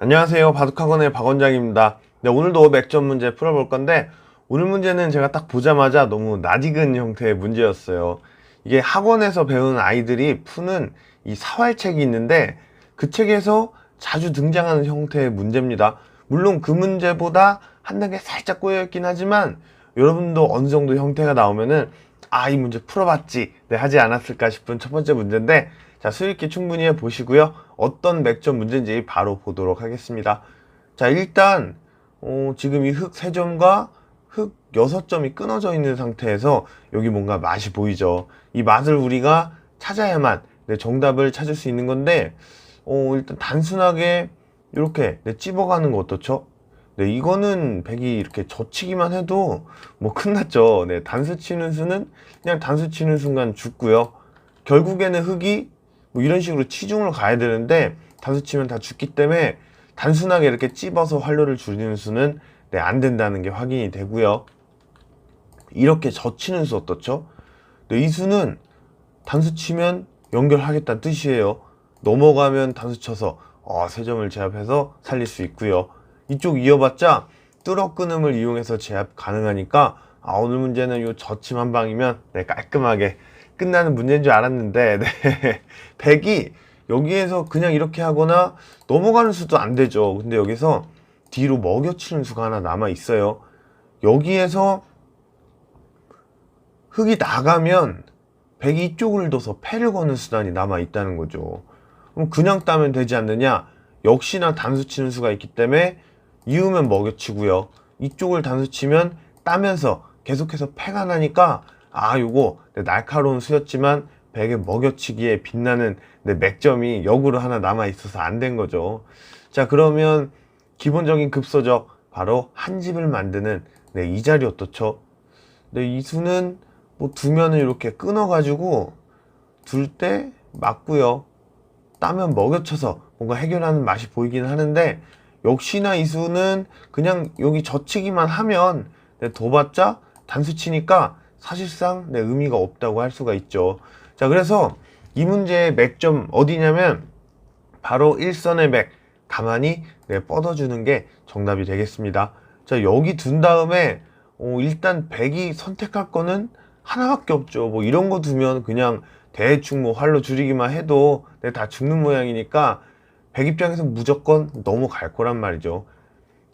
안녕하세요. 바둑학원의 박 원장입니다. 네, 오늘도 맥점 문제 풀어볼 건데, 오늘 문제는 제가 딱 보자마자 너무 낯익은 형태의 문제였어요. 이게 학원에서 배우는 아이들이 푸는 이 사활책이 있는데, 그 책에서 자주 등장하는 형태의 문제입니다. 물론 그 문제보다 한 단계 살짝 꼬여있긴 하지만, 여러분도 어느 정도 형태가 나오면은, 아, 이 문제 풀어봤지. 네, 하지 않았을까 싶은 첫 번째 문제인데, 자, 수익기 충분히 해보시고요. 어떤 맥점 문제인지 바로 보도록 하겠습니다. 자, 일단, 어, 지금 이 흙 3점과 흙 6점이 끊어져 있는 상태에서 여기 뭔가 맛이 보이죠. 이 맛을 우리가 찾아야만 네, 정답을 찾을 수 있는 건데, 어, 일단 단순하게 이렇게 네, 찝어가는 거 어떻죠? 네, 이거는 백이 이렇게 젖히기만 해도 뭐 끝났죠. 네, 단수 치는 수는 그냥 단수 치는 순간 죽고요. 결국에는 흙이 뭐 이런 식으로 치중을 가야 되는데 단수 치면 다 죽기 때문에 단순하게 이렇게 찝어서 활로를 줄이는 수는 네, 안 된다는 게 확인이 되고요. 이렇게 젖히는 수 어떻죠? 네, 이 수는 단수 치면 연결하겠다는 뜻이에요. 넘어가면 단수 쳐서 어, 세 점을 제압해서 살릴 수 있고요. 이쪽 이어봤자 뚫어 끊음을 이용해서 제압 가능하니까 아, 오늘 문제는 요 젖힘 한 방이면 네, 깔끔하게 끝나는 문제인 줄 알았는데 네. 100이 여기에서 그냥 이렇게 하거나 넘어가는 수도 안 되죠. 근데 여기서 뒤로 먹여치는 수가 하나 남아 있어요. 여기에서 흙이 나가면 100이 이쪽을 둬서 패를 거는 수단이 남아 있다는 거죠. 그럼 그냥 따면 되지 않느냐? 역시나 단수 치는 수가 있기 때문에 이으면 먹여치고요. 이쪽을 단수 치면 따면서 계속해서 패가 나니까 아 요거 네, 날카로운 수였지만 100에 먹여치기에 빛나는 네, 맥점이 역으로 하나 남아 있어서 안 된 거죠. 자 그러면 기본적인 급소적 바로 한 집을 만드는 네, 이 자리 어떻죠? 네, 이 수는 뭐 두면은 이렇게 끊어가지고 둘 때 맞고요. 따면 먹여쳐서 뭔가 해결하는 맛이 보이긴 하는데 역시나 이 수는 그냥 여기 젖히기만 하면 네, 둬봤자 단수 치니까 사실상 네, 의미가 없다고 할 수가 있죠. 자, 그래서 이 문제의 맥점 어디냐면 바로 일선의 맥 가만히 네, 뻗어주는 게 정답이 되겠습니다. 자, 여기 둔 다음에 어, 일단 100이 선택할 거는 하나밖에 없죠. 뭐 이런 거 두면 그냥 대충 뭐 활로 줄이기만 해도 네, 다 죽는 모양이니까 100 입장에서 무조건 넘어갈 거란 말이죠.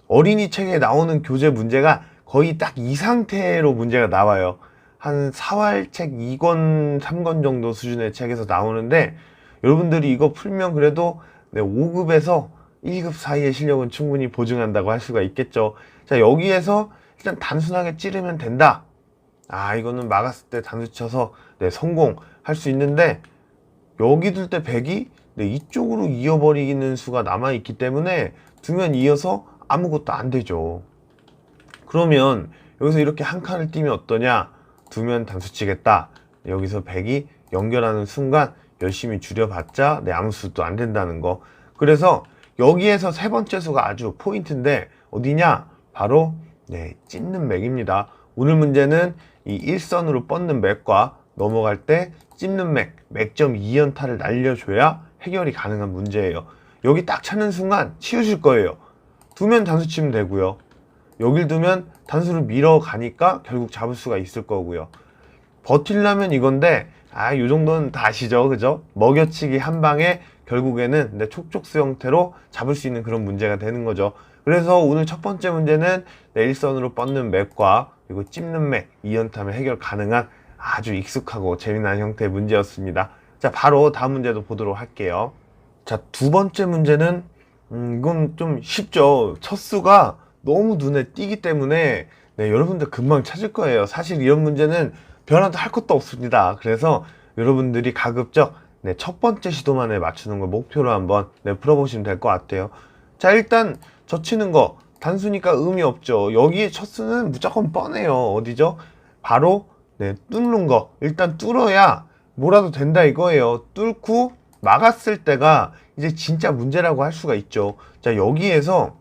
어린이 책에 나오는 교재 문제가 거의 딱 이 상태로 문제가 나와요. 한 4활책 2권, 3권 정도 수준의 책에서 나오는데 여러분들이 이거 풀면 그래도 네, 5급에서 1급 사이의 실력은 충분히 보증한다고 할 수가 있겠죠. 자, 여기에서 일단 단순하게 찌르면 된다. 아, 이거는 막았을 때 단수 쳐서 네, 성공할 수 있는데 여기 둘 때 100이 네, 이쪽으로 이어버리는 수가 남아있기 때문에 두면 이어서 아무것도 안 되죠. 그러면 여기서 이렇게 한 칸을 띄면 어떠냐? 두면 단수 치겠다. 여기서 100이 연결하는 순간 열심히 줄여봤자 네, 아무 수도 안 된다는 거. 그래서 여기에서 세 번째 수가 아주 포인트인데 어디냐? 바로 네, 찢는 맥입니다. 오늘 문제는 이 일선으로 뻗는 맥과 넘어갈 때 찝는 맥, 맥점 2연타를 날려줘야 해결이 가능한 문제예요. 여기 딱 찾는 순간 치우실 거예요. 두면 단수 치면 되고요. 여길 두면 단수를 밀어가니까 결국 잡을 수가 있을 거고요. 버틸라면 이건데 아, 요 정도는 다 아시죠? 그죠? 먹여치기 한 방에 결국에는 내 촉촉수 형태로 잡을 수 있는 그런 문제가 되는 거죠. 그래서 오늘 첫 번째 문제는 내 일선으로 뻗는 맥과 그리고 찝는 맥, 이연타면 해결 가능한 아주 익숙하고 재미난 형태의 문제였습니다. 자, 바로 다음 문제도 보도록 할게요. 자, 두 번째 문제는 음, 이건 좀 쉽죠. 첫 수가 너무 눈에 띄기 때문에 네, 여러분들 금방 찾을 거예요. 사실 이런 문제는 변화도 할 것도 없습니다. 그래서 여러분들이 가급적 네, 첫 번째 시도만에 맞추는 걸 목표로 한번 네, 풀어보시면 될 것 같아요. 자, 일단 젖히는 거 단수니까 의미 없죠. 여기에 첫 수는 무조건 뻔해요. 어디죠? 바로 네, 뚫는 거. 일단 뚫어야 뭐라도 된다 이거예요. 뚫고 막았을 때가 이제 진짜 문제라고 할 수가 있죠. 자, 여기에서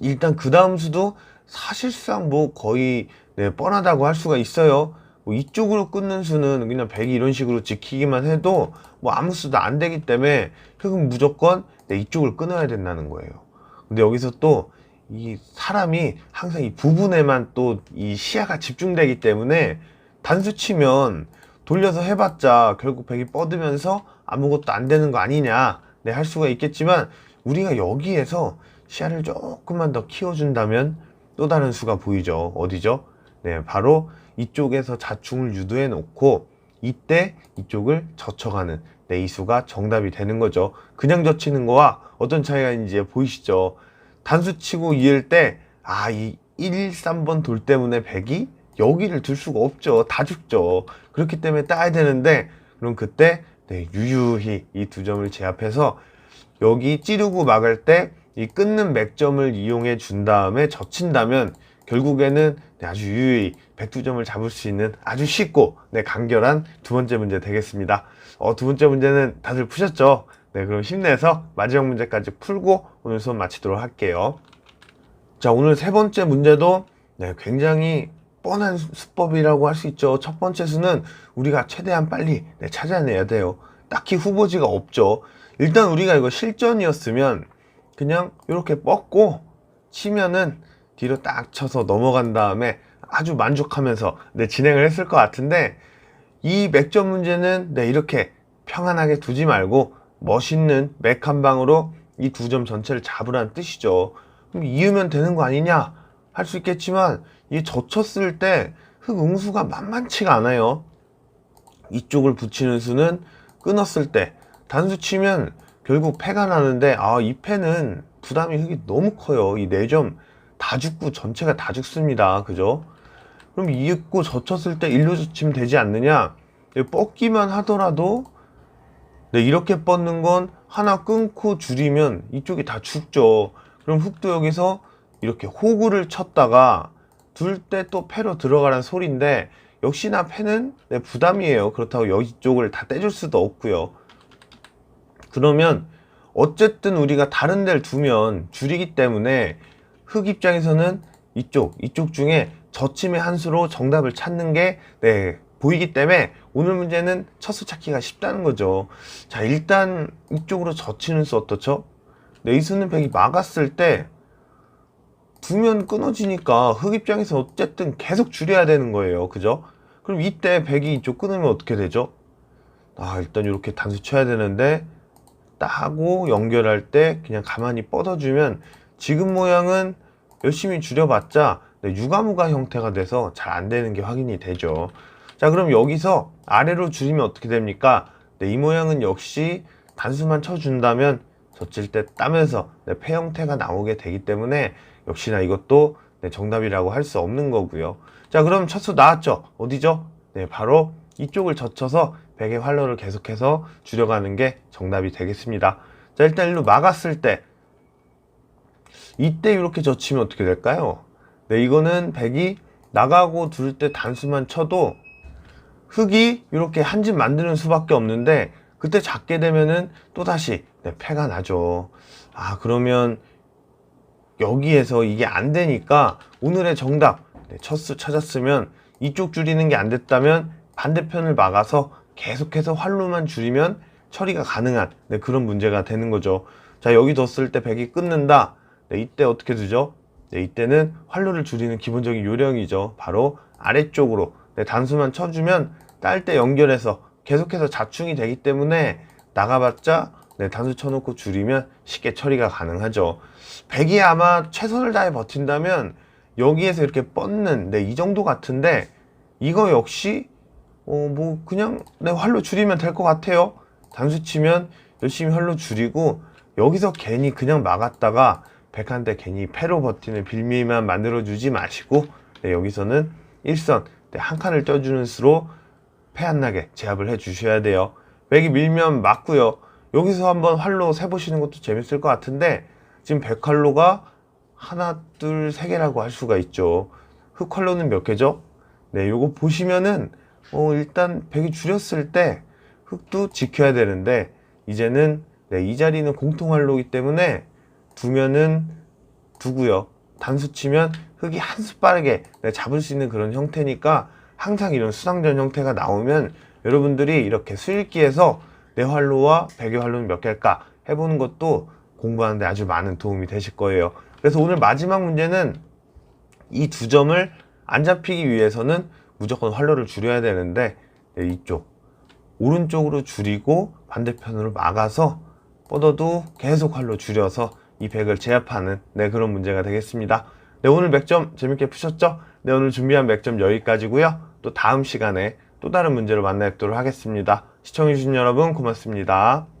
일단 그 다음 수도 사실상 뭐 거의 네, 뻔하다고 할 수가 있어요. 뭐 이쪽으로 끊는 수는 그냥 100이 이런 식으로 지키기만 해도 뭐 아무 수도 안 되기 때문에 흙은 무조건 내 이쪽을 끊어야 된다는 거예요. 근데 여기서 또 이 사람이 항상 이 부분에만 또 이 시야가 집중되기 때문에 단수 치면 돌려서 해봤자 결국 백이 뻗으면서 아무것도 안 되는 거 아니냐 네, 할 수가 있겠지만 우리가 여기에서 시야를 조금만 더 키워준다면 또 다른 수가 보이죠 어디죠 네 바로 이쪽에서 자충을 유도해 놓고 이때 이쪽을 젖혀가는 네, 이 수가 정답이 되는 거죠 그냥 젖히는 거와 어떤 차이가 있는지 보이시죠 단수 치고 이을 때, 아, 이 1, 3번 돌 때문에 100이 여기를 둘 수가 없죠. 다 죽죠. 그렇기 때문에 따야 되는데, 그럼 그때, 네, 유유히 이 두 점을 제압해서 여기 찌르고 막을 때 이 끊는 맥점을 이용해 준 다음에 젖힌다면 결국에는 네, 아주 유유히 102점을 잡을 수 있는 아주 쉽고 네, 간결한 두 번째 문제 되겠습니다. 어, 두 번째 문제는 다들 푸셨죠? 네, 그럼 힘내서 마지막 문제까지 풀고 오늘 수업 마치도록 할게요. 자, 오늘 세 번째 문제도 네, 굉장히 뻔한 수- 수법이라고 할 수 있죠. 첫 번째 수는 우리가 최대한 빨리 네, 찾아내야 돼요. 딱히 후보지가 없죠. 일단 우리가 이거 실전이었으면 그냥 이렇게 뻗고 치면은 뒤로 딱 쳐서 넘어간 다음에 아주 만족하면서 네, 진행을 했을 것 같은데 이 맥점 문제는 네, 이렇게 평안하게 두지 말고 멋있는 맥 한 방으로 이 두 점 전체를 잡으라는 뜻이죠. 그럼 이으면 되는 거 아니냐? 할 수 있겠지만 이 젖혔을 때흙 응수가 만만치가 않아요. 이쪽을 붙이는 수는 끊었을 때 단수 치면 결국 패가 나는데 아 이 패는 부담이 흙이 너무 커요. 이네점다 죽고 전체가 다 죽습니다. 그죠? 그럼 이윽고 젖혔을 때 일로 젖히면 되지 않느냐? 뻗기만 하더라도 네, 이렇게 뻗는 건 하나 끊고 줄이면 이쪽이 다 죽죠. 그럼 흙도 여기서 이렇게 호구를 쳤다가 둘 때 또 패로 들어가라는 소리인데 역시나 패는 네, 부담이에요. 그렇다고 여기 쪽을 다 떼줄 수도 없고요. 그러면 어쨌든 우리가 다른 데를 두면 줄이기 때문에 흙 입장에서는 이쪽, 이쪽 중에 저침의 한 수로 정답을 찾는 게 네, 보이기 때문에 오늘 문제는 첫 수 찾기가 쉽다는 거죠. 자, 일단 이쪽으로 젖히는 수 어떻죠? 네, 이 수는 백이 막았을 때 두면 끊어지니까 흙 입장에서 어쨌든 계속 줄여야 되는 거예요. 그죠? 그럼 이때 백이 이쪽 끊으면 어떻게 되죠? 아, 일단 이렇게 단수 쳐야 되는데 따고 연결할 때 그냥 가만히 뻗어주면 지금 모양은 열심히 줄여봤자 네, 유가무가 형태가 돼서 잘 안 되는 게 확인이 되죠. 자, 그럼 여기서 아래로 줄이면 어떻게 됩니까? 네, 이 모양은 역시 단수만 쳐준다면 젖힐 때 따면서 네, 폐 형태가 나오게 되기 때문에 역시나 이것도 네, 정답이라고 할 수 없는 거고요. 자, 그럼 첫 수 나왔죠? 어디죠? 네, 바로 이쪽을 젖혀서 백의 활로를 계속해서 줄여가는 게 정답이 되겠습니다. 자, 일단 일로 막았을 때 이때 이렇게 젖히면 어떻게 될까요? 네, 이거는 백이 나가고 둘 때 단수만 쳐도 흙이 이렇게 한 집 만드는 수밖에 없는데 그때 작게 되면은 또다시 네, 패가 나죠. 아, 그러면 여기에서 이게 안 되니까 오늘의 정답 네, 첫 수 찾았으면 이쪽 줄이는 게 안 됐다면 반대편을 막아서 계속해서 활로만 줄이면 처리가 가능한 네, 그런 문제가 되는 거죠. 자 여기 뒀을 때 백이 끊는다. 네, 이때 어떻게 되죠? 네, 이때는 활로를 줄이는 기본적인 요령이죠. 바로 아래쪽으로 네, 단수만 쳐주면 딸 때 연결해서 계속해서 자충이 되기 때문에 나가봤자 네, 단수 쳐놓고 줄이면 쉽게 처리가 가능하죠. 백이 아마 최선을 다해 버틴다면 여기에서 이렇게 뻗는 네, 이 정도 같은데 이거 역시 어, 뭐 그냥 네, 활로 줄이면 될 것 같아요. 단수 치면 열심히 활로 줄이고 여기서 괜히 그냥 막았다가 백한테 괜히 패로 버티는 빌미만 만들어주지 마시고 네, 여기서는 일선 네, 한 칸을 떼주는 수로 패 안 나게 제압을 해 주셔야 돼요. 백이 밀면 맞고요. 여기서 한번 활로 세보시는 것도 재밌을 것 같은데 지금 백활로가 하나, 둘, 세 개라고 할 수가 있죠. 흑활로는 몇 개죠? 네, 요거 보시면은 어, 일단 백이 줄였을 때 흑도 지켜야 되는데 이제는 네, 이 자리는 공통 활로이기 때문에 두면은 두고요. 단수 치면 흑이 한 수 빠르게 네, 잡을 수 있는 그런 형태니까 항상 이런 수상전 형태가 나오면 여러분들이 이렇게 수읽기에서 내 활로와 백의 활로는 몇 개일까 해보는 것도 공부하는데 아주 많은 도움이 되실 거예요. 그래서 오늘 마지막 문제는 이 두 점을 안 잡히기 위해서는 무조건 활로를 줄여야 되는데 네, 이쪽 오른쪽으로 줄이고 반대편으로 막아서 뻗어도 계속 활로 줄여서 이 백을 제압하는 네 그런 문제가 되겠습니다. 네 오늘 맥점 재밌게 푸셨죠? 네 오늘 준비한 맥점 여기까지고요. 또 다음 시간에 또 다른 문제로 만나 뵙도록 하겠습니다. 시청해주신 여러분 고맙습니다.